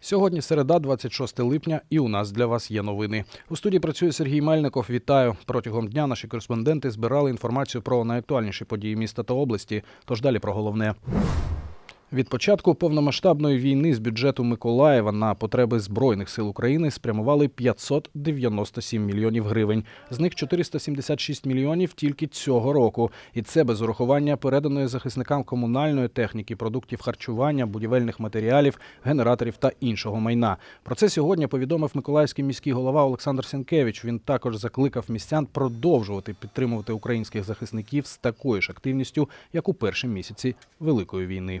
Сьогодні середа, 26 липня, і у нас для вас є новини. У студії працює Сергій Мельников. Вітаю. Протягом дня наші кореспонденти збирали інформацію про найактуальніші події міста та області. Тож далі про головне. Від початку повномасштабної війни з бюджету Миколаєва на потреби збройних сил України спрямували 597 мільйонів гривень. З них 476 мільйонів тільки цього року. І це без урахування переданої захисникам комунальної техніки, продуктів харчування, будівельних матеріалів, генераторів та іншого майна. Про це сьогодні повідомив Миколаївський міський голова Олександр Сінкевич. Він також закликав містян продовжувати підтримувати українських захисників з такою ж активністю, як у перші місяці Великої війни.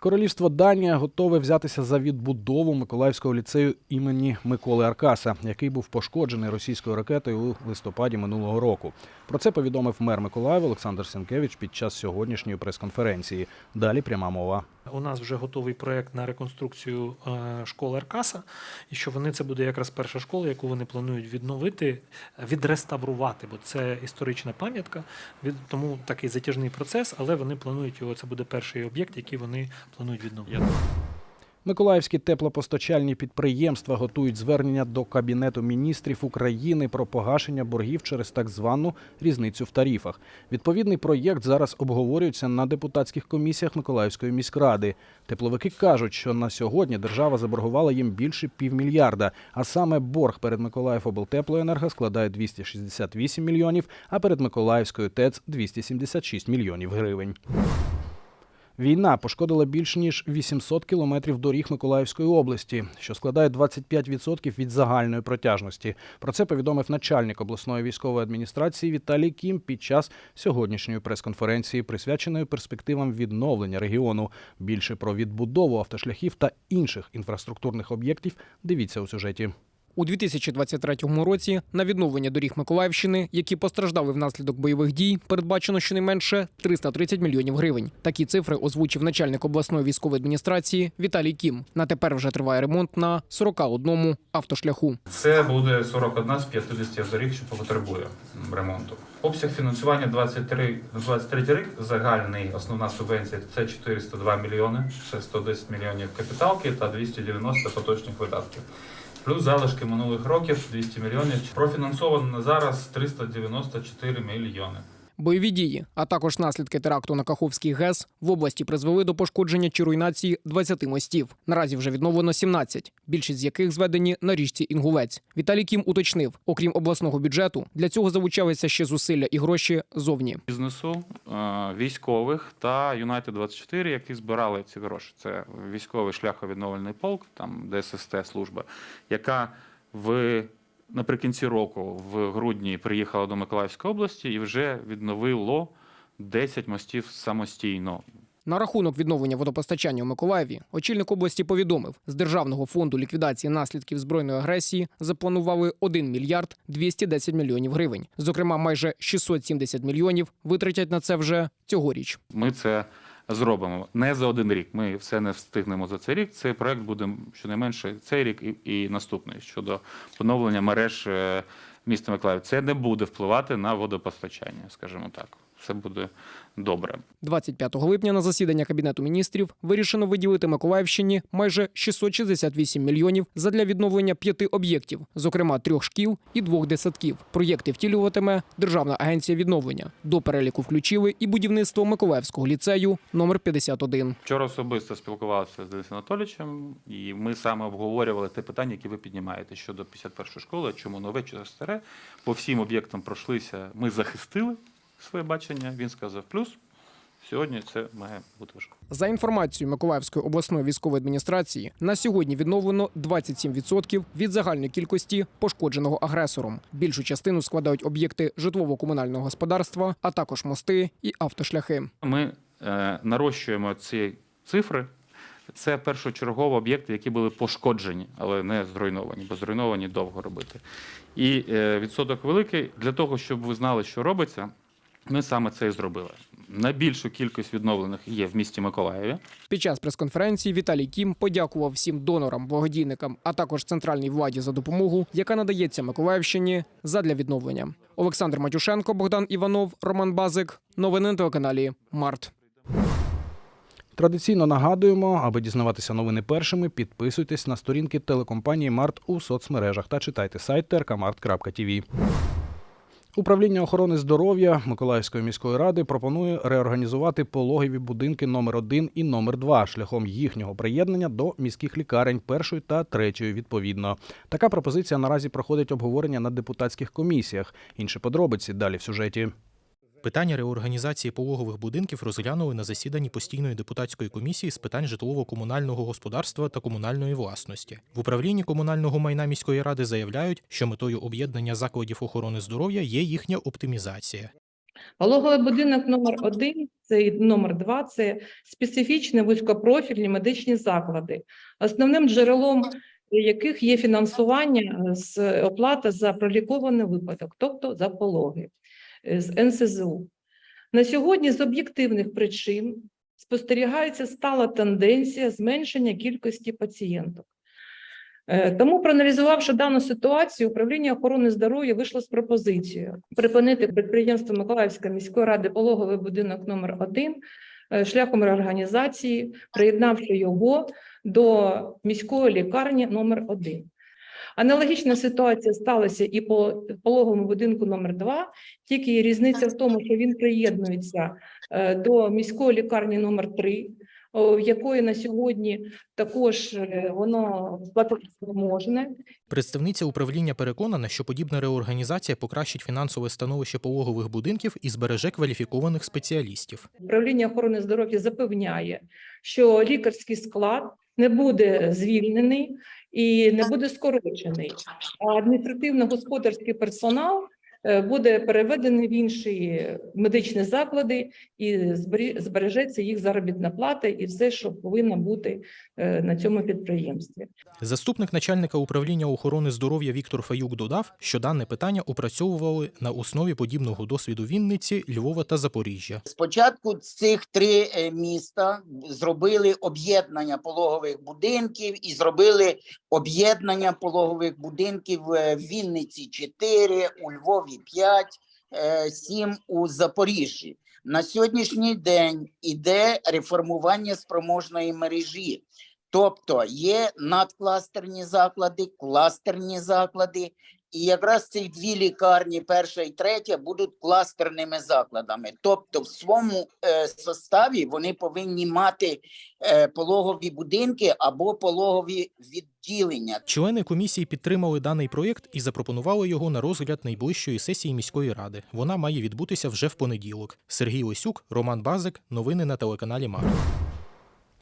Королівство Данія готове взятися за відбудову Миколаївського ліцею імені Миколи Аркаса, який був пошкоджений російською ракетою у листопаді минулого року. Про це повідомив мер Миколаєва Олександр Сенкевич під час сьогоднішньої прес-конференції. Далі пряма мова. У нас вже готовий проект на реконструкцію е, школи Аркаса, і що вони це буде якраз перша школа, яку вони планують відновити, відреставрувати, бо це історична пам'ятка. Від тому такий затяжний процес, але вони планують його. Це буде перший об'єкт, який вони планують відновити. Миколаївські теплопостачальні підприємства готують звернення до Кабінету міністрів України про погашення боргів через так звану різницю в тарифах. Відповідний проєкт зараз обговорюється на депутатських комісіях Миколаївської міськради. Тепловики кажуть, що на сьогодні держава заборгувала їм більше півмільярда, а саме борг перед Миколаїв-облтеплоенерго складає 268 мільйонів, а перед Миколаївською ТЕЦ 276 мільйонів гривень. Війна пошкодила більш ніж 800 кілометрів доріг Миколаївської області, що складає 25% від загальної протяжності. Про це повідомив начальник обласної військової адміністрації Віталій Кім під час сьогоднішньої прес-конференції, присвяченої перспективам відновлення регіону. Більше про відбудову автошляхів та інших інфраструктурних об'єктів дивіться у сюжеті. У 2023 році на відновлення доріг Миколаївщини, які постраждали внаслідок бойових дій, передбачено щонайменше 330 мільйонів гривень. Такі цифри озвучив начальник обласної військової адміністрації Віталій Кім. На тепер вже триває ремонт на 41 автошляху. Це буде 41 з 50 доріг, що потребує ремонту. Обсяг фінансування 23, 23 рік загальний основна субвенція це 402 мільйони, це 110 мільйонів капіталки та 290 поточних видатків. Плюс залишки минулих років 200 мільйонів. Профінансовано на зараз 394 мільйони. Бойові дії, а також наслідки теракту на Каховський ГЕС в області призвели до пошкодження чи руйнації 20 мостів. Наразі вже відновлено 17, більшість з яких зведені на річці Інгулець. Віталій Кім уточнив, окрім обласного бюджету, для цього залучалися ще зусилля і гроші зовні. бізнесу, військових та Юнайтед 24 які збирали ці гроші. Це військовий шляховідновлений полк, там ДССТ служба, яка в наприкінці року, в грудні, приїхала до Миколаївської області і вже відновило 10 мостів самостійно. На рахунок відновлення водопостачання у Миколаєві очільник області повідомив, з державного фонду ліквідації наслідків збройної агресії запланували 1 мільярд 210 мільйонів гривень. Зокрема, майже 670 мільйонів витратять на це вже цьогоріч. Ми це зробимо не за один рік. Ми все не встигнемо за цей рік. Цей проект буде щонайменше цей рік і, і наступний щодо поновлення мереж е, міста Миколаїв. Це не буде впливати на водопостачання, скажімо так. Все буде добре. 25 липня на засідання кабінету міністрів вирішено виділити Миколаївщині майже 668 мільйонів задля відновлення п'яти об'єктів, зокрема трьох шкіл і двох десятків. Проєкти втілюватиме Державна агенція відновлення. До переліку включили і будівництво Миколаївського ліцею номер 51. Вчора особисто спілкувався з Денисом Анатолійовичем, і ми саме обговорювали те питання, яке ви піднімаєте щодо 51-ї школи, чому нове, чи старе. По всім об'єктам пройшлися. Ми захистили своє бачення. Він сказав плюс. Сьогодні це має бути важко. За інформацією Миколаївської обласної військової адміністрації, на сьогодні відновлено 27% від загальної кількості пошкодженого агресором. Більшу частину складають об'єкти житлово-комунального господарства, а також мости і автошляхи. Ми е, нарощуємо ці цифри. Це першочергово об'єкти, які були пошкоджені, але не зруйновані, бо зруйновані довго робити. І е, відсоток великий для того, щоб ви знали, що робиться. Ми саме це і зробили. Найбільшу кількість відновлених є в місті Миколаєві. Під час прес-конференції Віталій Кім подякував всім донорам, благодійникам, а також центральній владі за допомогу, яка надається Миколаївщині задля відновлення. Олександр Матюшенко, Богдан Іванов, Роман Базик. Новини на телеканалі Март. Традиційно нагадуємо, аби дізнаватися новини першими, підписуйтесь на сторінки телекомпанії Март у соцмережах та читайте сайт trkmart.tv. Управління охорони здоров'я Миколаївської міської ради пропонує реорганізувати пологові будинки номер 1 і номер 2 шляхом їхнього приєднання до міських лікарень першої та третьої відповідно. Така пропозиція наразі проходить обговорення на депутатських комісіях. Інші подробиці далі в сюжеті. Питання реорганізації пологових будинків розглянули на засіданні постійної депутатської комісії з питань житлово-комунального господарства та комунальної власності. В управлінні комунального майна міської ради заявляють, що метою об'єднання закладів охорони здоров'я є їхня оптимізація. Пологовий будинок номер 1 це номер 2 це специфічні вузькопрофільні медичні заклади, основним джерелом яких є фінансування з оплата за пролікований випадок, тобто за пологи е, з НСЗУ. На сьогодні з об'єктивних причин спостерігається стала тенденція зменшення кількості пацієнток. Е, Тому, проаналізувавши дану ситуацію, управління охорони здоров'я вийшло з пропозицією припинити підприємство Миколаївської міської ради пологовий будинок номер 1 шляхом реорганізації, приєднавши його до міської лікарні номер 1 Аналогічна ситуація сталася і по пологовому будинку номер 2 тільки різниця в тому, що він приєднується е, до міської лікарні номер 3 в якої на сьогодні також е, воно сплатоспроможне. Представниця управління переконана, що подібна реорганізація покращить фінансове становище пологових будинків і збереже кваліфікованих спеціалістів. Управління охорони здоров'я запевняє, що лікарський склад не буде звільнений і не буде скорочений, а адміністративно-господарський персонал буде переведений в інші медичні заклади і збережеться їх заробітна плата і все, що повинно бути е, на цьому підприємстві. Заступник начальника управління охорони здоров'я Віктор Фаюк додав, що дане питання опрацьовували на основі подібного досвіду Вінниці, Львова та Запоріжжя. Спочатку цих три е, міста зробили об'єднання пологових будинків і зробили об'єднання пологових будинків е, в Вінниці 4, у Львові 5, 7 у Запоріжжі. На сьогоднішній день іде реформування спроможної мережі. Тобто є надкластерні заклади, кластерні заклади, і якраз ці дві лікарні, перша і третя, будуть кластерними закладами. Тобто, в своєму е, составі вони повинні мати е, пологові будинки або пологові відділення. Члени комісії підтримали даний проєкт і запропонували його на розгляд найближчої сесії міської ради. Вона має відбутися вже в понеділок. Сергій Лисюк, Роман Базик. Новини на телеканалі Марк.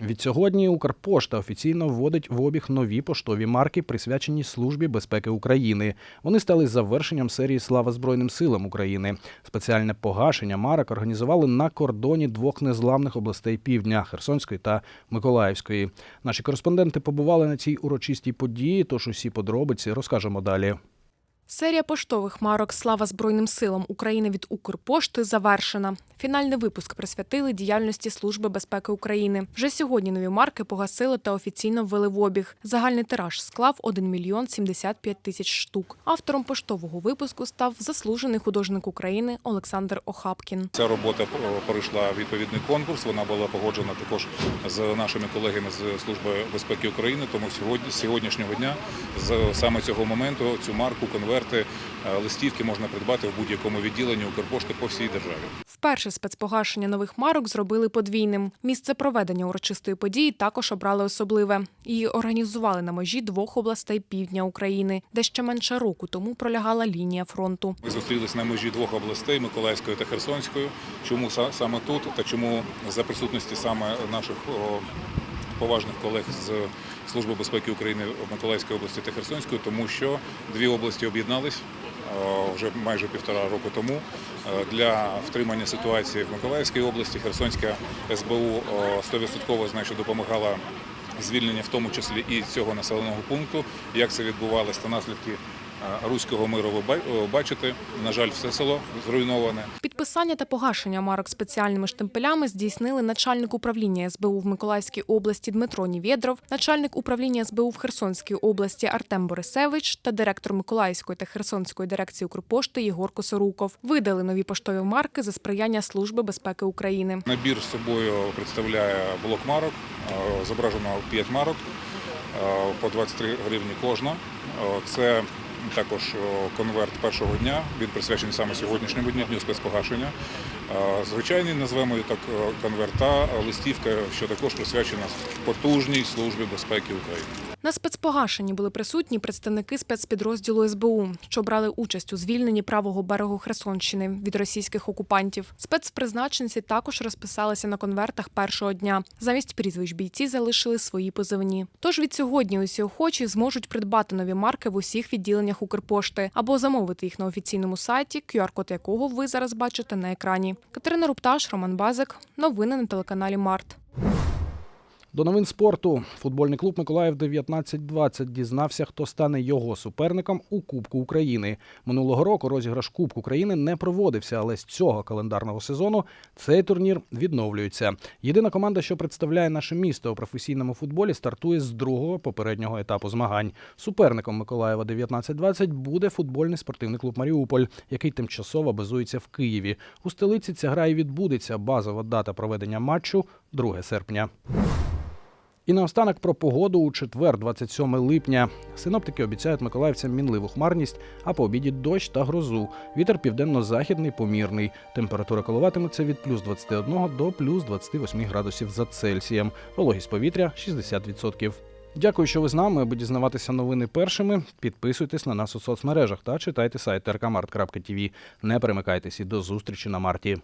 Відсьогодні Укрпошта офіційно вводить в обіг нові поштові марки, присвячені Службі безпеки України. Вони стали завершенням серії Слава Збройним силам України. Спеціальне погашення марок організували на кордоні двох незламних областей півдня Херсонської та Миколаївської. Наші кореспонденти побували на цій урочистій події, тож усі подробиці розкажемо далі. Серія поштових марок Слава Збройним силам України від Укрпошти завершена. Фінальний випуск присвятили діяльності Служби безпеки України. Вже сьогодні нові марки погасили та офіційно ввели в обіг. Загальний тираж склав 1 мільйон 75 тисяч штук. Автором поштового випуску став заслужений художник України Олександр Охапкін. Ця робота пройшла відповідний конкурс. Вона була погоджена також з нашими колегами з Служби безпеки України. Тому сьогодні сьогоднішнього дня, з саме цього моменту, цю марку, конверти, е, листівки можна придбати в будь-якому відділенні Укрпошти по всій державі. Вперше спецпогашення нових марок зробили подвійним. Місце проведення урочистої події також обрали особливе. Її організували на межі двох областей півдня України, де ще менше року тому пролягала лінія фронту. Ми зустрілись на межі двох областей Миколаївської та Херсонської. Чому са- саме тут та чому за присутності саме наших поважних колег з Служби безпеки України в Миколаївській області та Херсонської, тому що дві області об'єднались вже майже півтора року тому для втримання ситуації в Миколаївській області. Херсонська СБУ 100% значить, допомагала звільнення, в тому числі і цього населеного пункту. Як це відбувалося та наслідки Руського миру ви бачите. На жаль, все село зруйноване. Підписання та погашення марок спеціальними штемпелями здійснили начальник управління СБУ в Миколаївській області Дмитро Нівєдров, начальник управління СБУ в Херсонській області Артем Борисевич та директор Миколаївської та Херсонської дирекції Укрпошти Єгор Косоруков. Видали нові поштові марки за сприяння Служби безпеки України. Набір з собою представляє блок марок. Е, Зображено 5 марок е, по 23 гривні кожна. Е, Це також конверт першого дня. Він присвячений саме сьогоднішньому дню, дню спецпогашення. Звичайний назвемо так конверта, листівка, що також присвячена потужній службі безпеки України. На спецпогашенні були присутні представники спецпідрозділу СБУ, що брали участь у звільненні правого берегу Херсонщини від російських окупантів. Спецпризначенці також розписалися на конвертах першого дня. Замість прізвищ бійці залишили свої позивні. Тож від сьогодні усі охочі зможуть придбати нові марки в усіх відділеннях Укрпошти або замовити їх на офіційному сайті, QR-код якого ви зараз бачите на екрані. Катерина Рупташ, Роман Базик. Новини на телеканалі Март. До новин спорту футбольний клуб Миколаїв 1920 дізнався, хто стане його суперником у Кубку України. Минулого року розіграш Кубку України не проводився, але з цього календарного сезону цей турнір відновлюється. Єдина команда, що представляє наше місто у професійному футболі, стартує з другого попереднього етапу змагань. Суперником Миколаєва 1920 буде футбольний спортивний клуб Маріуполь, який тимчасово базується в Києві. У столиці ця гра і відбудеться. Базова дата проведення матчу 2 серпня. І наостанок про погоду у четвер, 27 липня. Синоптики обіцяють миколаївцям мінливу хмарність, а по обіді дощ та грозу. Вітер південно-західний помірний. Температура коливатиметься від плюс 21 до плюс 28 градусів за Цельсієм. Вологість повітря 60%. Дякую, що ви з нами. Аби дізнаватися новини першими, підписуйтесь на нас у соцмережах та читайте сайт rkmart.tv. Не перемикайтесь і до зустрічі на марті.